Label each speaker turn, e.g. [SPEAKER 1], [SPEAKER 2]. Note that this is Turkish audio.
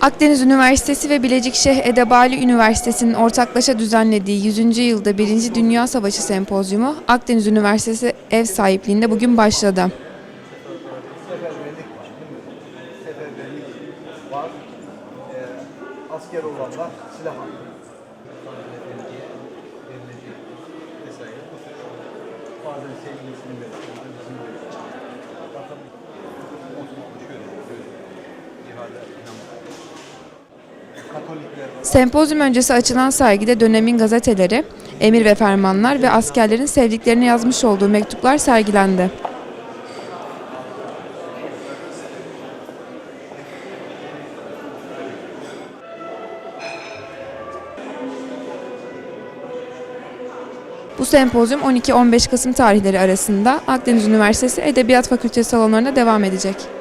[SPEAKER 1] Akdeniz Üniversitesi ve Bilecikşehir Edebali Üniversitesi'nin ortaklaşa düzenlediği 100. yılda 1. Dünya Savaşı Sempozyumu Akdeniz Üniversitesi ev sahipliğinde bugün başladı.
[SPEAKER 2] Ee, asker olanlar silah alıyor. Bazen sevgilisini verir, bazen bizim verir.
[SPEAKER 1] Sempozyum öncesi açılan sergide dönemin gazeteleri, emir ve fermanlar ve askerlerin sevdiklerine yazmış olduğu mektuplar sergilendi. Bu sempozyum 12-15 Kasım tarihleri arasında Akdeniz Üniversitesi Edebiyat Fakültesi salonlarında devam edecek.